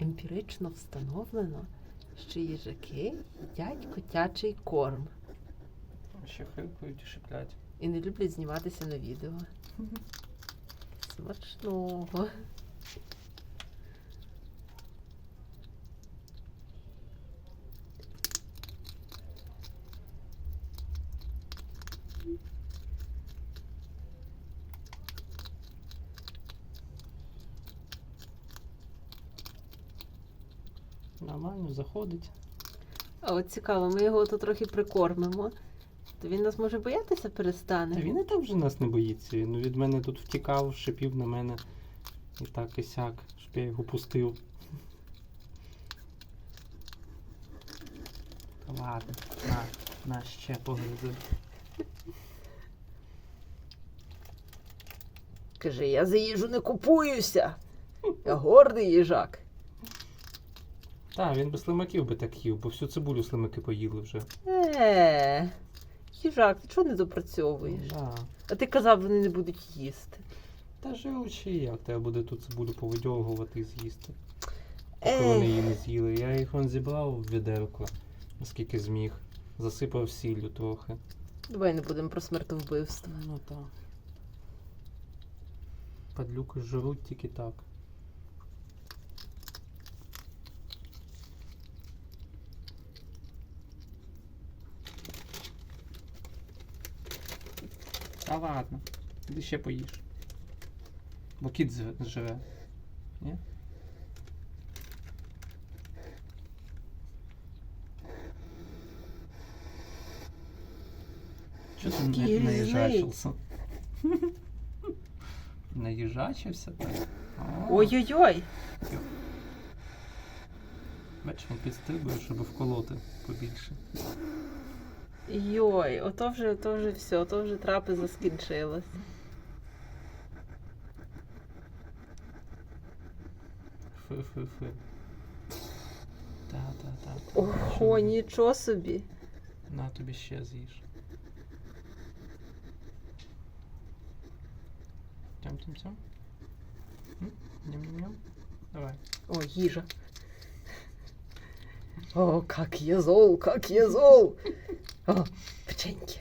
Емпірично встановлено, що їжаки їдять котячий корм Ще хрюкають і шиплять. і не люблять зніматися на відео. Смачного. Нормально, заходить. А от цікаво, ми його тут трохи прикормимо. То він нас може боятися перестане. Та він і так вже нас не боїться. Він від мене тут втікав, шипів на мене. І так і сяк, щоб я його пустив. Та ладно, на, на ще погризи. Каже, я за їжу не купуюся. Я гордий їжак. Так, він би слимаків би так їв, бо всю цибулю слимаки поїли вже. Е, їжак, ти чого не допрацьовуєш? Да. А ти казав, вони не будуть їсти. Та живучи, як треба буде ту цибулю повидьовгувати і з'їсти. Поки вони її не з'їли. Я їх вон зібрав в відерко, наскільки зміг. Засипав сіллю трохи. Давай не будемо про смертовбивство. Ну так. Падлюки жруть тільки так. Та ладно, ти ще поїш. Бо кіт зживе. Ні? Чого ти не наїжачився? Наїжачився так? Ой-ой-ой! Бач, він підстрибує, щоб вколоти побільше. Йой, ото вже, ото вже все, ото вже трапеза скінчилась. Фи-фи-фи. Та-та-та. Ого, нічого собі. На тобі ще з'їж. Тям-тям-тям. М? Ням-ням-ням. Давай. О, їжа. О, как я зол, как я зол. О, печеньки.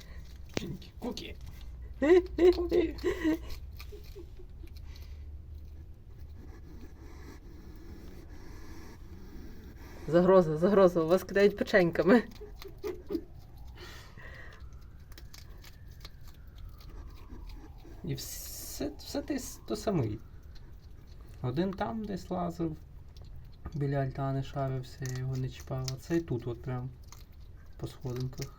Чинки. Куки. Куки. Загроза, загроза, у вас кидають печеньками. І все, все ти то самий. Один там десь лазив, біля альтани шарився, я його не чіпав, а цей тут от прям по сходинках.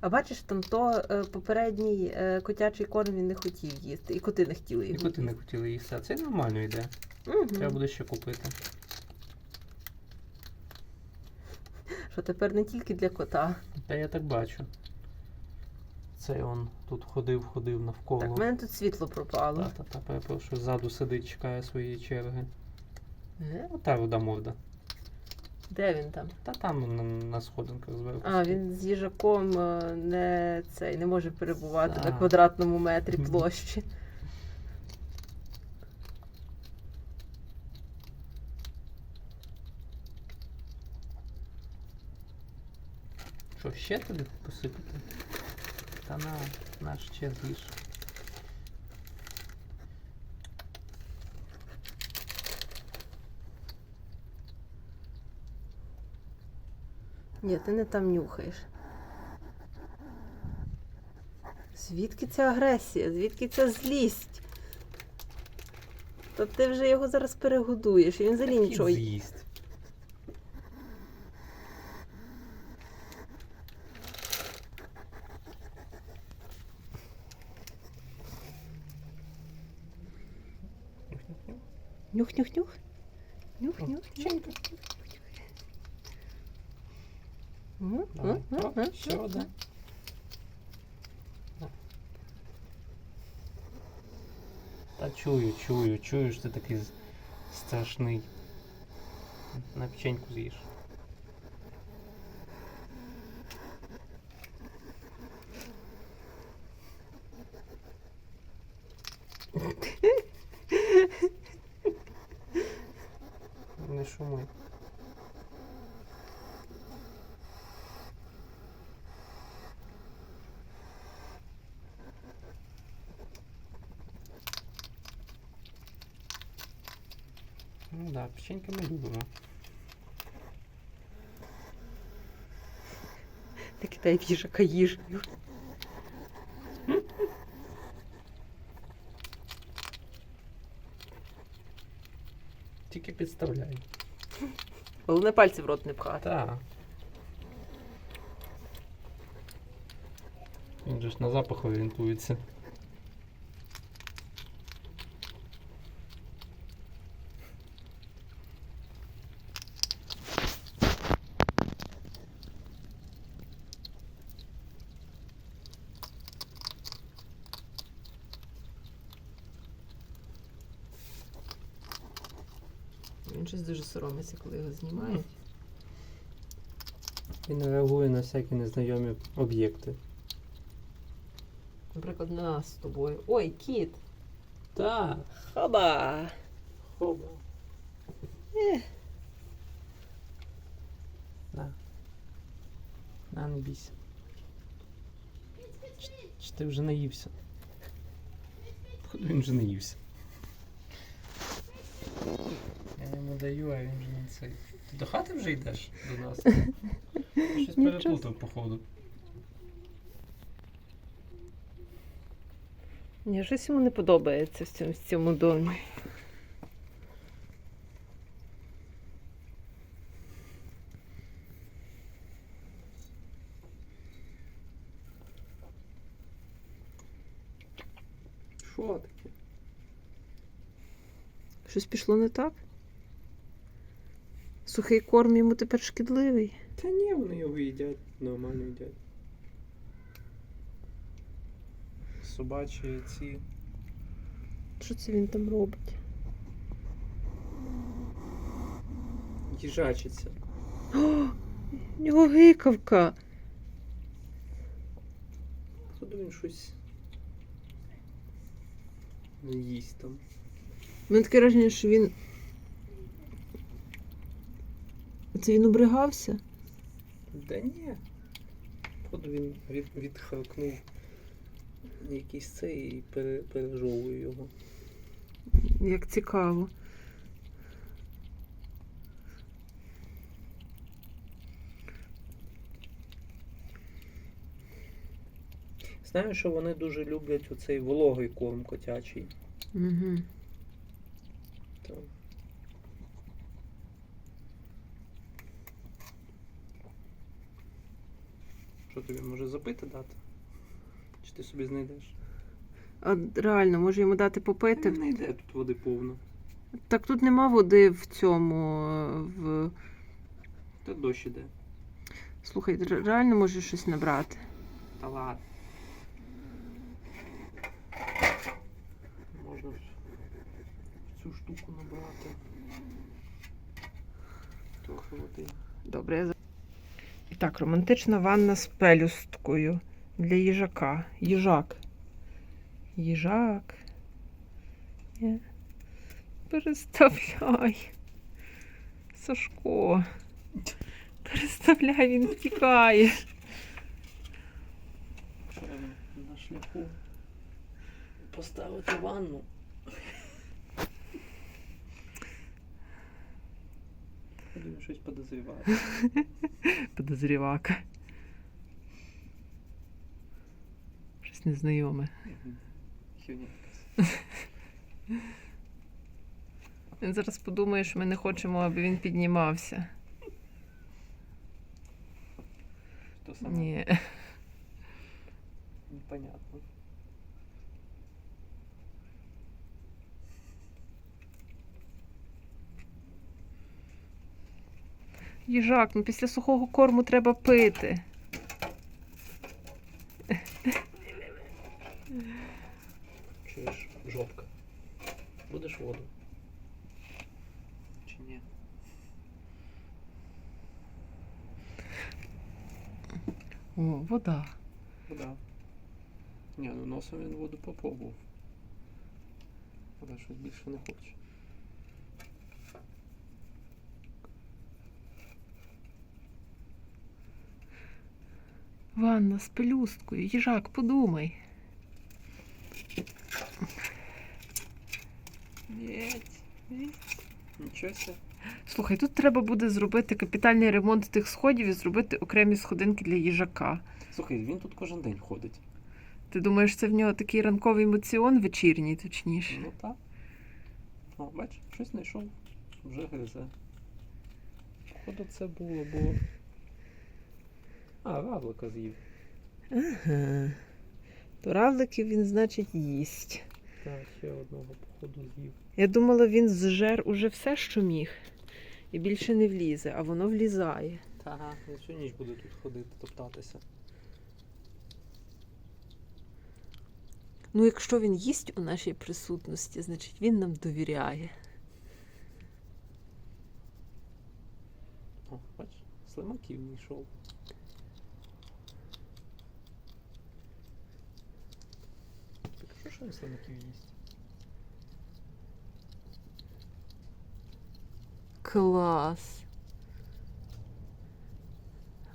А бачиш, там то е, попередній е, котячий корм він не хотів їсти, і коти не хотіли їсти. І коти не хотіли їсти, а цей нормально йде. Треба Угу. буде ще купити. Що тепер не тільки для кота. Та я так бачу. Цей он тут ходив, ходив навколо. Так, в мене тут світло пропало. Та, та, та, перепрошую, ззаду сидить, чекає своєї черги. Е? Ота руда морда. Де він там? Та там на, на сходинках зверху. А, він з їжаком е, не цей не може перебувати на квадратному метрі площі. Що, ще тобі посипати? Та на, на ще з'їж. Ні, ти не там нюхаєш. Звідки ця агресія? Звідки ця злість? Та ти вже його зараз перегодуєш, і він взагалі нічого. з'їсть. Нюх-нюх-нюх. Нюх-нюх. Давай. да? Ну, ну, ще чую, чую, чую, що ти такий страшний. На печеньку съешь. да, печеньки ми любимо. Не кидай в їжака їжею. Тільки підставляй. Головне пальці в рот не пхати. Так. Він же ж на запах орієнтується. Щось дуже соромиться, коли його знімають. Він реагує на всякі незнайомі об'єкти. Наприклад, на нас з тобою. Ой, кіт! Так. Хаба! Хоба. Ех. На. На, не бійся. Чи, чи ти вже наївся? Походу він вже наївся. Я йому даю, а він не цей. Ти до хати вже йдеш до нас? Щось Нічого. переплутав, походу. Ні, щось йому не подобається в цьому, в цьому домі. Що таке? Щось пішло не так? Сухий корм йому тепер шкідливий. Та ні, вони його їдять, нормально їдять. Собачі ці. Що це він там робить? їжачаться. О, в нього гикавка. Походу він щось не їсть там. У мене таке враження, що він. Це він обригався? Да ні. Походу він від, відхаркнув якийсь цей і пере, пережовує його. Як цікаво. Знаю, що вони дуже люблять оцей вологий корм котячий. Угу. Там. Що тобі може запити дати? Чи ти собі знайдеш? А реально, може йому дати попити? Не йде тут води повно. Так тут нема води в цьому. В... Та дощ іде. Слухай, ре- реально може щось набрати. Та ладно. Можна в цю штуку набрати. Трохи води. Добре, я за- так, романтична ванна з пелюсткою для їжака. Їжак. Їжак. Є. Переставляй. Сашко. Переставляй, він втікає. Треба на шляху поставити ванну. Він щось подозріває. Подозрівака. Щось незнайоме. Якась. Він зараз подумає, що ми не хочемо, аби він піднімався. Саме Ні. непонятно. Їжак, ну після сухого корму треба пити. Чуєш, жопка. Будеш воду? Чи ні? О, вода. Вода. Ні, ну носом він воду попробував. Але щось більше не хоче. Ванна з пелюсткою. Їжак, подумай. Нічого. Слухай, тут треба буде зробити капітальний ремонт тих сходів і зробити окремі сходинки для їжака. Слухай, він тут кожен день ходить. Ти думаєш, це в нього такий ранковий моціон, вечірній, точніше? Ну так. О, бач, щось знайшов. Вже гризе. Походу це було, бо. А, равлика з'їв. Ага. То равликів він, значить, їсть. Так, ще одного, походу, з'їв. Я думала, він зжер уже все, що міг, і більше не влізе, а воно влізає. Та, він всю ніч буде тут ходити, топтатися. Ну, якщо він їсть у нашій присутності, значить він нам довіряє. О, бач, слимаків знайшов. Так що ж він слимаків їсть? Клас.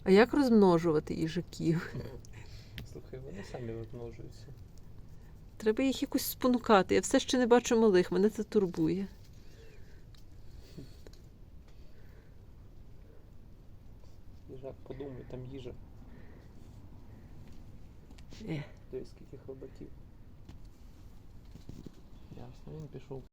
А як розмножувати їжаків? Слухай, вони самі розмножуються. Треба їх якось спонукати. Я все ще не бачу малих, мене це турбує. Їжак, подумай, там їжа. Е. Дивись, скільки хробаків. Ясно, він пішов